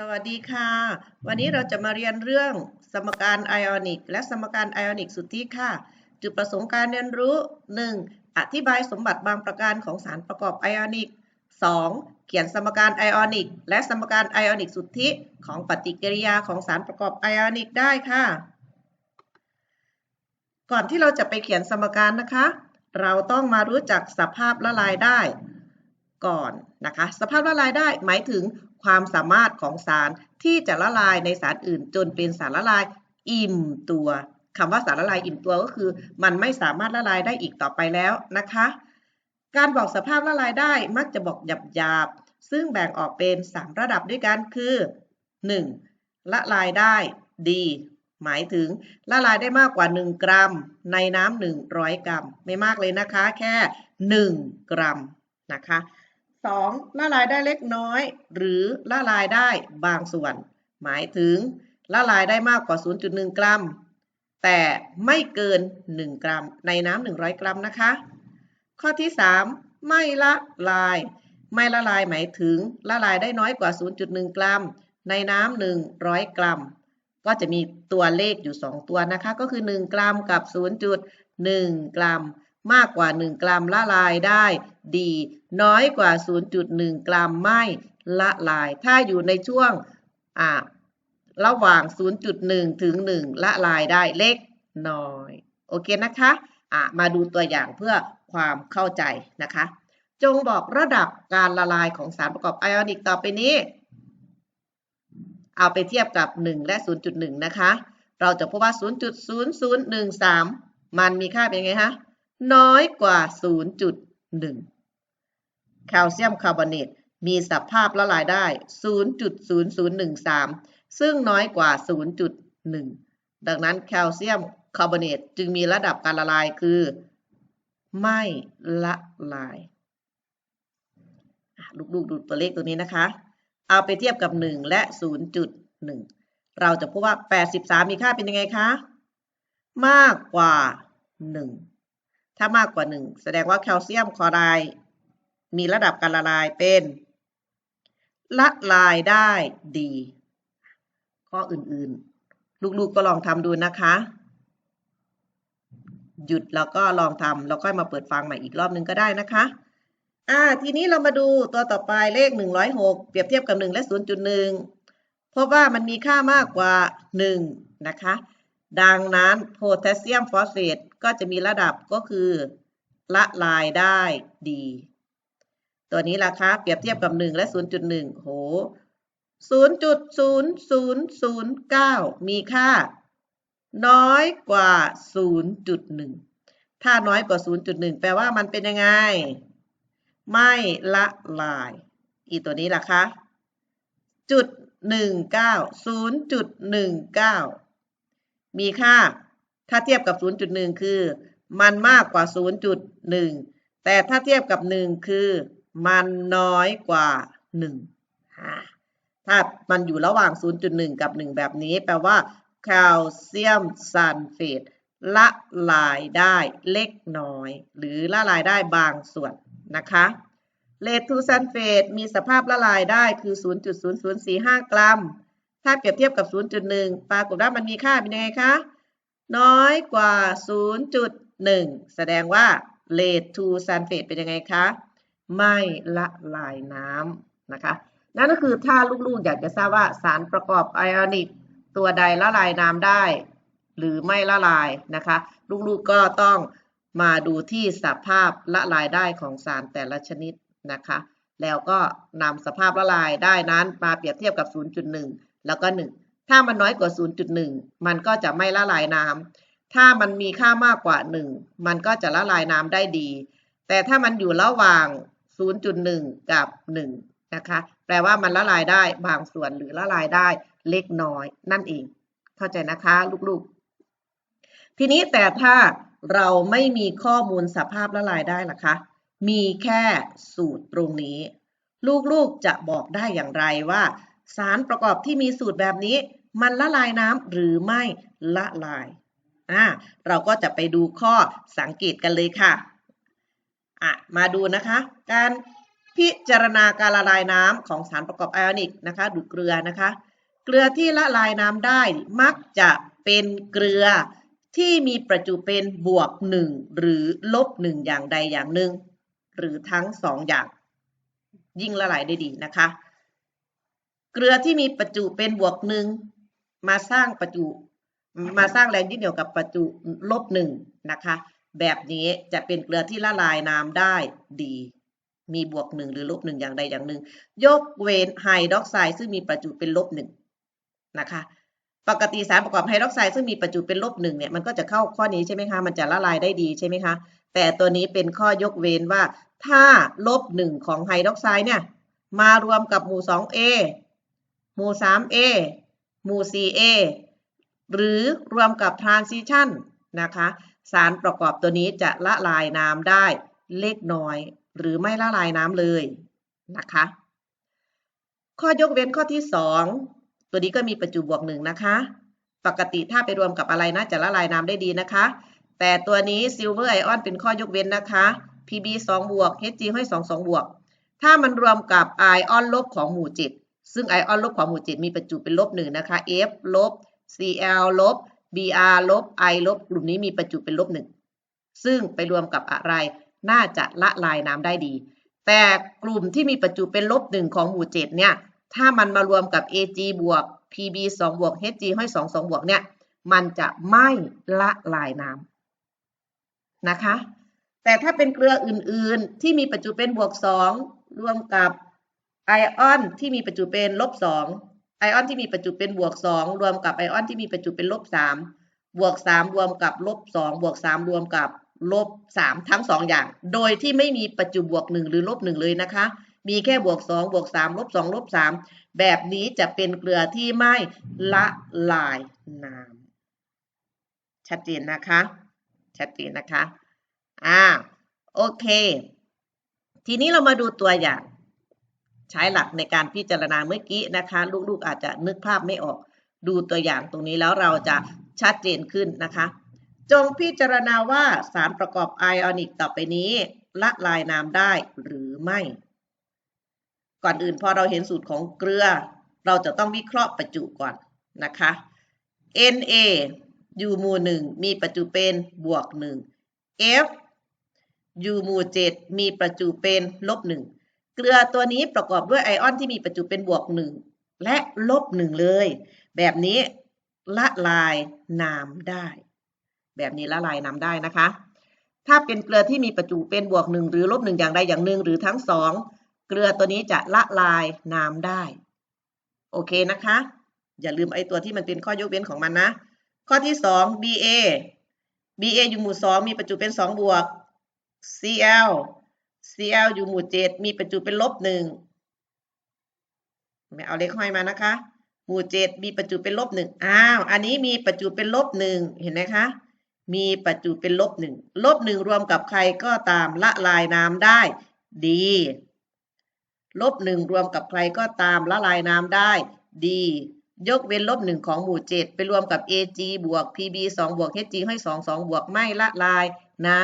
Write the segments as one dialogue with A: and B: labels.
A: สวัสดีค่ะ วันนี้เราจะมาเรียนเรื่องสมการไอออนิกและสมการไอออนิกสุทธิค่ะ จุดประสงค์การเรียนรู้ 1. อธิบายสมบัติบางประการของสารประกอบไอออนิก 2. เขียนสมการไอออนิกและสมการไอออนิกสุทธิของปฏิกิริยาของสารประกอบไอออนิกได้ค่ะ ก่อนที่เราจะไปเขียนสมการนะคะ เราต้องมารู้จักสภาพละลายได้ก่อนนะคะ สภาพละลายได้หมายถึง ความสามารถของสารที่จะละลายในสารอื่น จนเป็นสารละลายอิ่มตัวคำว่าสารละลายอิ่มตัวก็คือ มันไม่สามารถละลายได้อีกต่อไปแล้วนะคะ การบอกสภาพละลายได้มักจะบอกหยาบๆ ซึ่งแบ่งออกเป็น 3 ระดับด้วยกันคือ 1. ละลายได้ดี หมายถึงละลายได้มากกว่า 1 กรัม ในน้ำ100 กรัม ไม่มากเลยนะคะ แค่ 1 กรัมนะคะ 2. ละลายได้เล็กน้อย หรือละลายได้บางส่วน หมายถึงละลายได้มากกว่า 0.1 กรัม แต่ไม่เกิน 1 กรัม ในน้ำ100 กรัมนะคะ ข้อที่ 3 ไม่ละลาย ไม่ละลายหมายถึงละลายได้น้อยกว่า 0.1 กรัม ในน้ำ100 กรัม ก็จะมีตัวเลขอยู่ 2 ตัวนะคะ ก็คือ 1 กรัมกับ 0.1 กรัม มากกว่า 1 กรัมละลายได้ดี น้อยกว่า 0.1 กรัมไม่ละลาย ถ้าอยู่ในช่วงอ่าระหว่าง 0.1 ถึง 1 ละลายได้เล็กน้อย โอเคนะคะะมาดูตัวอย่างเพื่อความเข้าใจนะคะ จงบอกระดับการละลายของสารประกอบไอออนิกต่อไปนี้ เอาไปเทียบกับ 1 และ 0.1 นะคะ เราจะพบว่า 0.0013 มันมีค่าเป็นไงคะ น้อยกว่า 0.1 แคลเซียมคาร์บอเนตมีสภาพละลายได้ 0.0013 ซึ่งน้อยกว่า 0.1 ดังนั้นแคลเซียมคาร์บอเนตจึงมีระดับการละลายคือ ไม่ละลายลูกๆดูตัวเลขตัวนี้นะคะ เอาไปเทียบกับ 1 และ 0.1 เราจะพบว่า 83 มีค่าเป็นยังไงคะ มากกว่า 1 ถ้ามากกว่า 1 แสดงว่าแคลเซียมคลอไรด์มีระดับการละลายเป็นละลายได้ดี ข้ออื่นๆ ลูกๆก็ลองทำดูนะคะ หยุดแล้วก็ลองทำแล้วก็มาเปิดฟังใหม่อีกรอบนึงก็ได้นะคะอ่าทีนี้เรามาดูตัวต่อไปเลข 106 เปรียบเทียบกับ 1 และ 0.1 พบว่ามันมีค่ามากกว่า 1 นะคะ ดังนั้นโพแทสเซียมฟอสเฟตก็จะมีระดับก็คือละลายได้ดี ตัวนี้ล่ะคะเปรียบเทียบกับ 1 และ 0.1 โห 0.0009 มีค่า น้อยกว่า 0.1 ถ้าน้อยกว่า 0.1 แปลว่ามันเป็นยังไง ไม่ละลาย อีตัวนี้ล่ะคะ จุด 19 0.19 มีค่าถ้าเทียบกับ 0.1 คือ มันมากกว่า 0.1 แต่ถ้าเทียบกับ 1 คือ มันน้อยกว่า 1 ถ้ามันอยู่ระหว่าง 0.1 กับ 1 แบบนี้ แปลว่าแคลเซียมซัลเฟตละลายได้เล็กน้อย หรือละลายได้บางส่วนนะคะเลดทูซัลเฟตมีสภาพละลายได้คือ 0.0045 กรัม ถ้าเปรียบเทียบกับ 0.1 ปรากฏว่ามันมีค่าเป็นยังไงคะ น้อยกว่า 0.1 แสดงว่าเลดทูซัลเฟตเป็นยังไงคะ ไม่ละลายน้ำนะคะ นั่นก็คือถ้าลูกๆ อยากจะทราบว่าสารประกอบไอออนิกตัวใดละลายน้ำได้ หรือไม่ละลายนะคะ ลูกๆ ก็ต้องมาดูที่สภาพละลายได้ของสารแต่ละชนิดนะคะ แล้วก็นำสภาพละลายได้นั้นมาเปรียบเทียบกับ 0.1 แล้วก็ 1 ถ้ามันน้อยกว่า 0.1 มันก็จะไม่ละลายน้ำถ้ามันมีค่ามากกว่า 1 มันก็จะละลายน้ำได้ดี แต่ถ้ามันอยู่ระหว่าง 0.1 กับ 1 นะคะ แปลว่ามันละลายได้บางส่วนหรือละลายได้เล็กน้อยนั่นเอง เข้าใจนะคะลูกๆ ทีนี้แต่ถ้าเราไม่มีข้อมูลสภาพละลายได้ล่ะคะ มีแค่สูตรตรงนี้ ลูกๆจะบอกได้อย่างไรว่า สารประกอบที่มีสูตรแบบนี้ มันละลายน้ำหรือไม่ละลายอ่าเราก็จะไปดูข้อสังเกตกันเลยค่ะอะมาดูนะคะ การพิจารณาการละลายน้ำของสารประกอบไอออนิกนะคะดูดเกลือนะคะ เกลือที่ละลายน้ำได้มักจะเป็นเกลือที่มีประจุเป็นบวกหนึ่งหรือลบหนึ่งอย่างใดอย่างหนึ่ง หรือทั้งสองอย่าง ยิ่งละลายได้ดีนะคะ เกลือที่มีประจุเป็นบวกหนึ่งมาสร้างประจุ มาสร้างแรงยึดเหนี่ยวกับประจุลบหนึ่งนะคะ แบบนี้จะเป็นเกลือที่ละลายน้ำได้ดี มีบวกหนึ่งหรือลบหนึ่งอย่างใดอย่างหนึ่ง ยกเว้นไฮดรอกไซด์ซึ่งมีประจุเป็นลบหนึ่งนะคะปกติสารประกอบไฮดรอกไซด์ซึ่งมีประจุเป็นลบหนึ่งเนี่ยมันก็จะเข้าข้อนี้ใช่ไหมคะมันจะละลายได้ดีใช่ไหมคะแต่ตัวนี้เป็นข้อยกเว้นว่า ถ้าลบหนึ่งของไฮดรอกไซด์เนี่ยมารวมกับหมู่ 2A หมู่ 3A หมู่ 4A หรือรวมกับ transition นะคะ สารประกอบตัวนี้จะละลายน้ำได้เล็กน้อย หรือไม่ละลายน้ำเลยนะคะ ข้อยกเว้นข้อที่ 2 ตัวนี้ก็มีประจุบวกหนึ่งนะคะ ปกติถ้าไปรวมกับอะไรนะจะละลายน้ำได้ดีนะคะ แต่ตัวนี้ซิลเวอร์ไอออนเป็นข้อยกเว้นนะคะ Pb 2บวก Hg ให้2 2บวก ถ้ามันรวมกับไอออนลบของหมู่7 ซึ่งไอออนลบของหมู่7มีประจุเป็นลบหนึ่งนะคะ F ลบ Cl ลบ Br ลบ I ลบกลุ่มนี้มีประจุเป็นลบหนึ่งซึ่งไปรวมกับอะไรน่าจะละลายน้ำได้ดี แต่กลุ่มที่มีประจุเป็นลบหนึ่งของหมู่เจ็ดเนี่ย ถ้ามันมารวมกับ Ag บวก Pb 2บวก Hg ห้อย2 2บวกเนี่ย มันจะไม่ละลายน้ำนะคะ แต่ถ้าเป็นเกลืออื่นๆ ที่มีประจุเป็นบวก2รวมกับ ไอออนที่มีประจุเป็นลบ2ไอออนที่มีประจุเป็นบวก2รวมกับไอออนที่มีประจุเป็นลบ3บวก3รวมกับลบ2บวก3รวมกับลบ3ทั้ง2องอย่าง โดยที่ไม่มีประจุบวก1หรือลบ1เลยนะคะ มีแค่บวก2บวก3ลบ2ลบ3แบบนี้จะเป็นเกลือที่ไม่ละลายน้ำชัดเจนนะคะ ชัดเจนนะคะ อ่า โอเค ทีนี้เรามาดูตัวอย่าง ใช้หลักในการพิจารณาเมื่อกี้นะคะ ลูกๆอาจจะนึกภาพไม่ออก ดูตัวอย่างตรงนี้แล้วเราจะชัดเจนขึ้นนะคะ จงพิจารณาว่าสารประกอบไอออนิกต่อไปนี้ละลายน้ำได้หรือไม่ ก่อนอื่นพอเราเห็นสูตรของเกลือ เราจะต้องวิเคราะห์ประจุก่อนนะคะ Na อยู่หมู่หนึ่งมีประจุเป็นบวกหนึ่ง F อยู่หมู่7มีประจุเป็นลบ1 เกลือตัวนี้ประกอบด้วยไอออนที่มีประจุเป็นบวก1และลบ1เลย แบบนี้ละลายน้ำได้ แบบนี้ละลายน้ำได้นะคะ ถ้าเป็นเกลือที่มีประจุเป็นบวก1หรือลบ1อย่างใดอย่างหนึ่งหรือทั้งสองเกลือตัวนี้จะละลายน้ำได้ โอเคนะคะ อย่าลืมไอตัวที่มันเป็นข้อยกเว้นของมันนะ ข้อที่ 2 Ba Ba อยู่หมู่ 2 มีประจุเป็น 2 บวก Cl Cl อยู่หมู่7มีประจุเป็นลบหนึ่งไม่เอาเลขห้อยมานะคะ หมู่7มีประจุเป็นลบหนึ่งอ้าว อันนี้มีประจุเป็นลบหนึ่งเห็นไหมคะ มีประจุเป็นลบหนึ่งลบหนึ่งรวมกับใครก็ตามละลายน้ำได้ ดีลบหนึ่งรวมกับใครก็ตามละลายน้ำได้ ดี ยกเว้นลบหนึ่งของหมู่7ไปรวมกับ Ag บวก Pb 2บวก Hg ให้2 2บวกไม่ละลายน้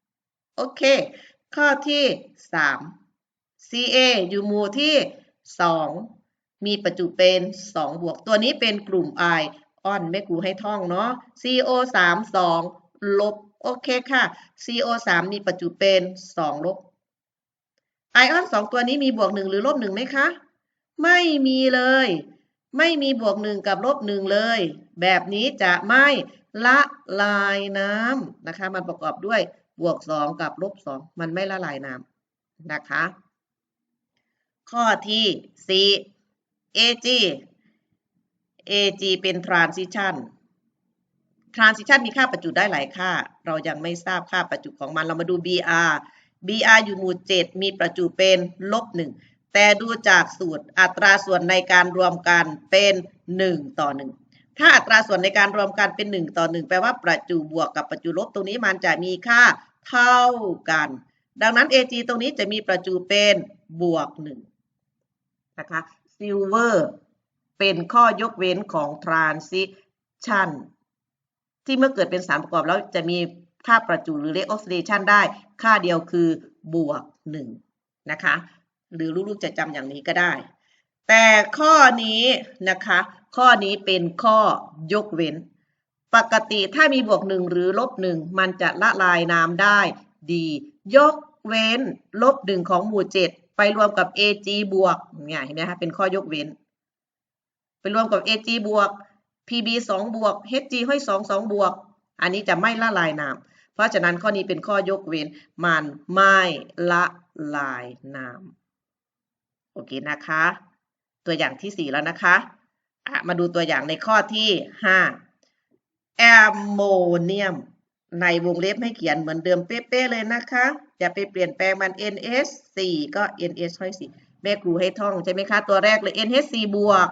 A: ำโอเค ข้อที่ 3 Ca อยู่หมู่ที่ 2 มีประจุเป็น 2 บวก ตัวนี้เป็นกลุ่มไอออนแม่ครูให้ท่องเนาะ CO 3 2ลบ โอเคค่ะ CO 3มีประจุเป็น 2 ลบ ไอออน 2 ตัวนี้มีบวก 1 หรือลบ 1ไหมคะ ไม่มีเลย ไม่มีบวก 1 กับลบ 1 เลย แบบนี้จะไม่ละลายน้ำนะคะ มันประกอบด้วย บวก2กับลบ2มันไม่ละลายน้ำนะคะ ข้อที่4 Ag Ag เป็น transition transition มีค่าประจุได้หลายค่า เรายังไม่ทราบค่าประจุของมันเรามาดู Br Br อยู่หมู่ 7 มีประจุเป็นลบ 1 แต่ดูจากสูตรอัตราส่วนในการรวมกันเป็น 1 ต่อ 1 ถ้าอัตราส่วนในการรวมกันเป็น 1 ต่อ 1 แปลว่าประจุบวกกับประจุลบตรงนี้มันจะมีค่า เท่ากัน ดังนั้น Ag ตรงนี้จะมีประจุเป็นบวก1นะคะ Silver เป็นข้อยกเว้นของ transition ที่เมื่อเกิดเป็นสารประกอบแล้วจะมีค่าประจุหรือเลขออกซิเดชันได้ ค่าเดียวคือบวก1นะคะ หรือลูกๆจะจำอย่างนี้ก็ได้ แต่ข้อนี้นะคะ ข้อนี้เป็นข้อยกเว้น ปกติถ้ามีบวกหนึ่งหรือลบหนึ่งมันจะละลายน้ำได้ดี ยกเว้นลบหนึ่งของหมู่เจ็ดไปรวมกับ ag บวกเนี่ยเห็นไหมคะเป็นข้อยกเว้น ไปรวมกับ ag บวก pb 2บวก hg ห้อย2 2บวก อันนี้จะไม่ละลายน้ำเพราะฉะนั้นข้อนี้เป็นข้อยกเว้นมันไม่ละลายน้ำโอเคนะคะ ตัวอย่างที่4แล้วนะคะะมาดูตัวอย่างในข้อที่5 แอมโมเนียม ในวงเล็บให้เขียนเหมือนเดิมเป๊ะๆเลยนะคะ อย่าไปเปลี่ยนแปลงมัน NH 4 ก็ NH ห้อย4แม่ครูให้ท่องใช่ไหมคะ ตัวแรกเลย NH 4 บวก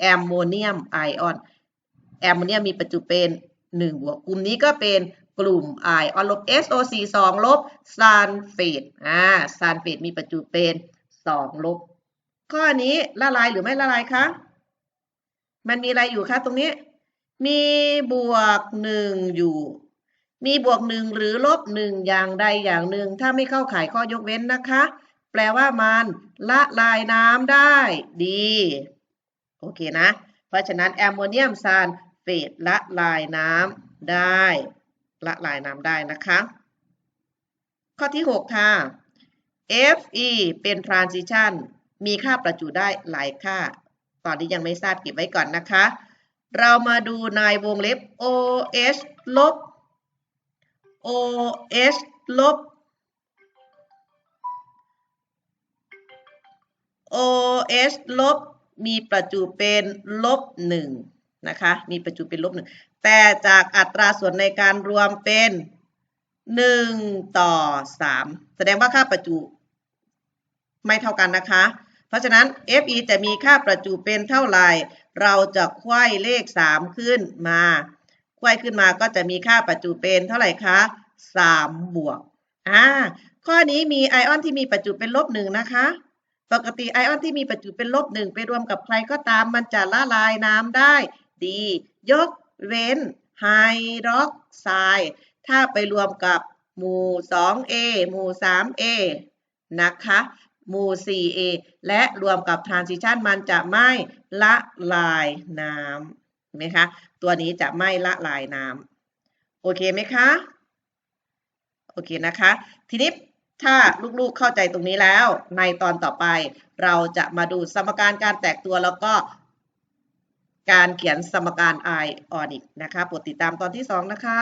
A: แอมโมเนียมไอออนแอมโมเนียมมีประจุเป็น1บวกกลุ่มนี้ก็เป็นกลุ่มไอออนลบ SO4 2ลบซัลเฟตอ่าซัลเฟตมีประจุเป็น2ลบข้อนี้ละลายหรือไม่ละลายคะมันมีอะไรอยู่คะตรงนี้ มีบวก1อยู่ มีบวก1หรือลบ1อย่างใดอย่างหนึ่ง ถ้าไม่เข้าข่ายข้อยกเว้นนะคะ แปลว่ามันละลายน้ำได้ดี โอเคนะ เพราะฉะนั้นแอมโมเนียมซัลเฟตละลายน้ำได้ ละลายน้ำได้นะคะ ข้อที่ 6 ค่ะ Fe เป็น transition มีค่าประจุได้หลายค่า ตอนนี้ยังไม่ทราบเก็บไว้ก่อนนะคะ เรามาดูในวงเล็บ OH ลบ OH ลบ OH ลบ มีประจุเป็นลบหนึ่งนะคะ มีประจุเป็นลบหนึ่งแต่จากอัตราส่วนในการรวมเป็น1ต่อ3แสดงว่าค่าประจุไม่เท่ากันนะคะ เพราะฉะนั้น Fe จะมีค่าประจุเป็นเท่าไหร่ เราจะควยเลข 3 ขึ้นมาควยขึ้นมาก็จะมีค่าประจุเป็นเท่าไหร่คะ 3 บวกอ่าข้อนี้มีไอออนที่มีประจุเป็นลบหนึ่งนะคะ ปกติไอออนที่มีประจุเป็นลบหนึ่งไปรวมกับใครก็ตามมันจะละลายน้ำได้ดี ยกเว้นไฮดรอกไซด์ถ้าไปรวมกับหมู่ 2A หมู่ 3A นะคะ หมู่ 4A และรวมกับ transition มันจะไม่ละลายน้ำเห็นไหมคะ ตัวนี้จะไม่ละลายน้ำโอเคไหมคะ โอเคนะคะ ทีนี้ถ้าลูกๆเข้าใจตรงนี้แล้ว ในตอนต่อไป เราจะมาดูสมการการแตกตัวแล้วก็การเขียนสมการไอออนิกนะคะโปรดติดตามตอนที่ 2 นะคะ